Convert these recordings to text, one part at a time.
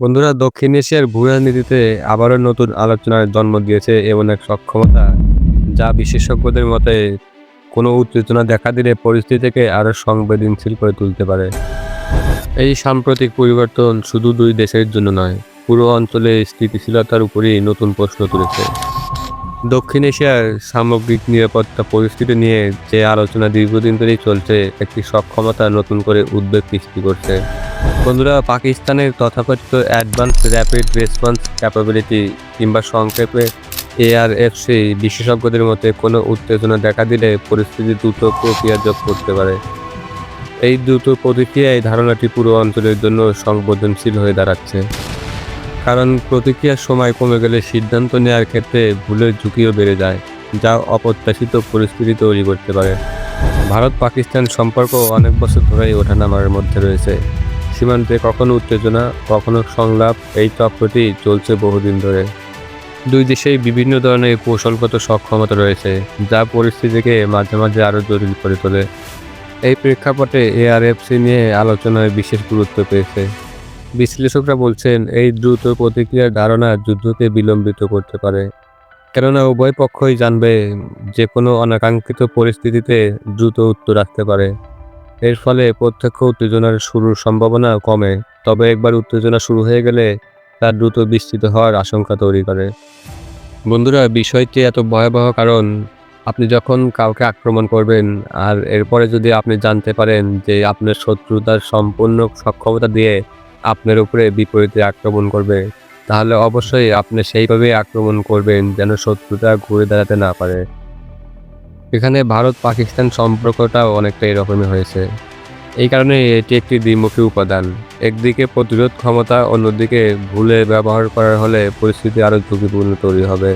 বন্ধুরা, দক্ষিণ এশিয়ার ভূরাজনীতিতে আবারও নতুন আলোচনার জন্ম দিয়েছে এমন এক সক্ষমতা যা বিশেষজ্ঞদের মতে কোনো উত্তেজনা দেখা দিলে পরিস্থিতিকে আরও সংবেদনশীল করে তুলতে পারে। এই সাম্প্রতিক পরিবর্তন শুধু দুই দেশের জন্য নয়, পুরো অঞ্চলে স্থিতিশীলতার উপরেই নতুন প্রশ্ন তুলেছে। দক্ষিণ এশিয়ার সামগ্রিক নিরাপত্তা পরিস্থিতি নিয়ে যে আলোচনা দীর্ঘদিন ধরেই চলছে, একটি সক্ষমতা নতুন করে উদ্বেগ সৃষ্টি করছে। বন্ধুরা, পাকিস্তানের তথাকথিত অ্যাডভান্স র্যাপিড রেসপন্স ক্যাপাবিলিটি কিংবা সংক্ষেপে এআরএফসি বিশেষজ্ঞদের মতে কোনো উত্তেজনা দেখা দিলে পরিস্থিতি দ্রুত প্রক্রিয়া যোগ করতে পারে। এই দ্রুত প্রতিক্রিয়ায় ধারণাটি পুরো অঞ্চলের জন্য সংবেদনশীল হয়ে দাঁড়াচ্ছে। কারণ প্রতিক্রিয়ার সময় কমে গেলে সিদ্ধান্ত নেওয়ার ক্ষেত্রে ভুলের ঝুঁকিও বেড়ে যায়, যা অপ্রত্যাশিত পরিস্থিতি তৈরি করতে পারে। ভারত পাকিস্তান সম্পর্ক অনেক বছর ধরেই ওঠানামার মধ্যে রয়েছে। সীমান্তে কখনো উত্তেজনা, কখনো সংলাপ, এই চক্রটি চলছে বহুদিন ধরে। দুই দেশেই বিভিন্ন ধরনের কৌশলগত সক্ষমতা রয়েছে, যা পরিস্থিতিকে মাঝে মাঝে আরও জটিল করে তোলে। এই প্রেক্ষাপটে এআরএফসি নিয়ে আলোচনায় বিশেষ গুরুত্ব পেয়েছে। বিশ্লেষকরা বলছেন, এই দ্রুত প্রতিক্রিয়ার ধারণা যুদ্ধকে বিলম্বিত করতে পারে। কেননা উভয় পক্ষই জানবে যে কোনো অনাকাঙ্ক্ষিত পরিস্থিতিতে দ্রুত উত্তর রাখতে পারে। এর ফলে প্রত্যক্ষ উত্তেজনার শুরুর সম্ভাবনা কমে, তবে একবার উত্তেজনা শুরু হয়ে গেলে তা দ্রুত বিস্তৃত হওয়ার আশঙ্কা তৈরি করে। বন্ধুরা, বিষয়টি এত ভয়াবহ কারণ, আপনি যখন কাউকে আক্রমণ করবেন, আর এরপরে যদি আপনি জানতে পারেন যে আপনার শত্রু তার সম্পূর্ণ সক্ষমতা দিয়ে আপনার উপরে বিপরীতে আক্রমণ করবে, তাহলে অবশ্যই আপনি সেইভাবেই আক্রমণ করবেন যেন শত্রুতা ঘুরে দাঁড়াতে না পারে। এখানে ভারত পাকিস্তান সম্পর্কটাও অনেকটা এরকমই হয়েছে। এই কারণে এটি একটি দ্বিমুখী উপাদান। একদিকে প্রতিরোধ ক্ষমতা, অন্যদিকে ভুলে ব্যবহার করার হলে পরিস্থিতি আরও ঝুঁকিপূর্ণ তৈরি হবে।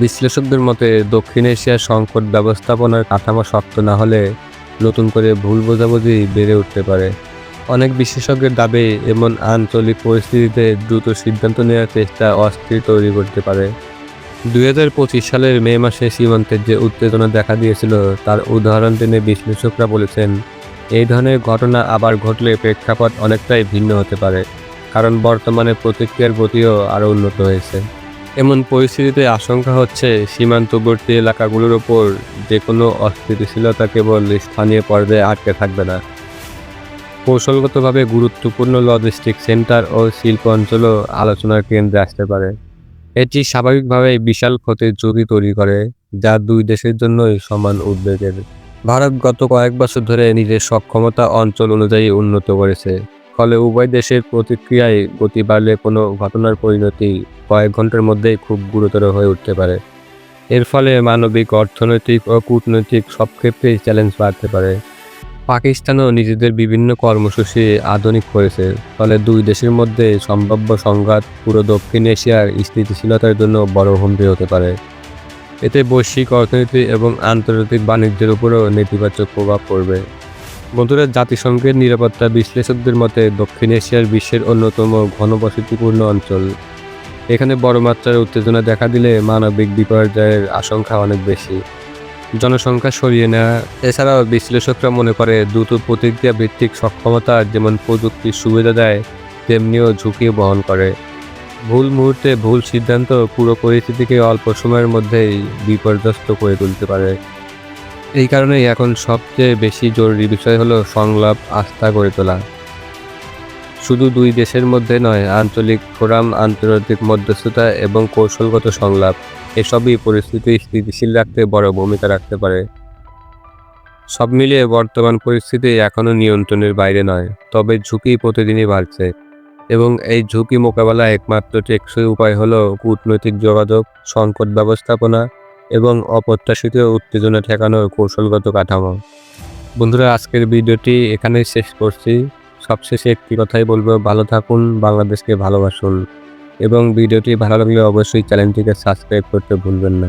বিশ্লেষকদের মতে, দক্ষিণ এশিয়ার সংকট ব্যবস্থাপনার কাঠামো শক্ত না হলে নতুন করে ভুল বোঝাবুঝি বেড়ে উঠতে পারে। অনেক বিশেষজ্ঞের দাবি, এমন আঞ্চলিক পরিস্থিতিতে দ্রুত সিদ্ধান্ত নেওয়ার চেষ্টা অস্থির তৈরি করতে পারে। দুই হাজার পঁচিশ সালের মে মাসে সীমান্তের যে উত্তেজনা দেখা দিয়েছিল, তার উদাহরণ টেনে বিশ্লেষকরা বলেছেন, এই ধরনের ঘটনা আবার ঘটলে প্রেক্ষাপট অনেকটাই ভিন্ন হতে পারে, কারণ বর্তমানে প্রতিক্রিয়ার গতিও আরও উন্নত হয়েছে। এমন পরিস্থিতিতে আশঙ্কা হচ্ছে, সীমান্তবর্তী এলাকাগুলোর ওপর যে কোনো অস্থিতিশীলতা কেবল স্থানীয় পর্যায়ে আটকে থাকবে না। কৌশলগতভাবে গুরুত্বপূর্ণ লজিস্টিক সেন্টার ও শিল্প অঞ্চলও আলোচনার কেন্দ্রে আসতে পারে। এটি স্বাভাবিকভাবে বিশাল ক্ষতির ঝুঁকি তৈরি করে, যা দুই দেশের জন্যই সমান উদ্বেগের। ভারত গত কয়েক বছর ধরে নিজের সক্ষমতা অঞ্চল অনুযায়ী উন্নত করেছে, ফলে উভয় দেশের প্রতিক্রিয়ায় গতি বাড়লে কোনো ঘটনার পরিণতি কয়েক ঘণ্টার মধ্যেই খুব গুরুতর হয়ে উঠতে পারে। এর ফলে মানবিক, অর্থনৈতিক ও কূটনৈতিক সব ক্ষেত্রেই চ্যালেঞ্জ বাড়তে পারে। পাকিস্তানও নিজেদের বিভিন্ন কর্মসূচি আধুনিক করেছে, ফলে দুই দেশের মধ্যে সম্ভাব্য সংঘাত পুরো দক্ষিণ এশিয়ার স্থিতিশীলতার জন্য বড় হুমকি হতে পারে। এতে বৈশ্বিক অর্থনীতি এবং আন্তর্জাতিক বাণিজ্যের উপরও নেতিবাচক প্রভাব পড়বে। বন্ধুরা, জাতিসংঘের নিরাপত্তা বিশ্লেষকদের মতে, দক্ষিণ এশিয়ার বিশ্বের অন্যতম ঘনবসতিপূর্ণ অঞ্চল। এখানে বড় মাত্রার উত্তেজনা দেখা দিলে মানবিক বিপর্যয়ের আশঙ্কা অনেক বেশি। জনসংখ্যা সরিয়ে নেওয়া। এছাড়াও বিশ্লেষকরা মনে করে, দ্রুত প্রতিক্রিয়া ভিত্তিক সক্ষমতা যেমন প্রযুক্তির সুবিধা দেয়, তেমনিও ঝুঁকি বহন করে। ভুল মুহূর্তে ভুল সিদ্ধান্ত পুরো পরিস্থিতিকে অল্প সময়ের মধ্যেই বিপর্যস্ত করে তুলতে পারে। এই কারণেই এখন সবচেয়ে বেশি জরুরি বিষয় হলো সংলাপ আস্থা গড়ে তোলা। শুধু দুই দেশের মধ্যে নয়, আঞ্চলিক ফোরাম, আন্তর্জাতিক মধ্যস্থতা এবং কৌশলগত সংলাপ। এসবই পরিস্থিতি স্থিতিশীল রাখতে বড় ভূমিকা রাখতে পারে। সব মিলিয়ে বর্তমান পরিস্থিতি এখনও নিয়ন্ত্রণের বাইরে নয়, তবে ঝুঁকি প্রতিদিনই বাড়ছে এবং এই ঝুঁকি মোকাবেলায় একমাত্র টেকসই উপায় হলো কূটনৈতিক যোগাযোগ, সংকট ব্যবস্থাপনা এবং অপ্রত্যাশিত উত্তেজনা ঠেকানোর কৌশলগত কাঠামো। বন্ধুরা, আজকের ভিডিওটি এখানেই শেষ করছি। সবশেষে একটি কথাই বলব, ভালো থাকুন, বাংলাদেশকে ভালোবাসুন। এবং ভিডিওটি ভালো লাগলে অবশ্যই চ্যানেলটিকে সাবস্ক্রাইব করতে ভুলবেন না।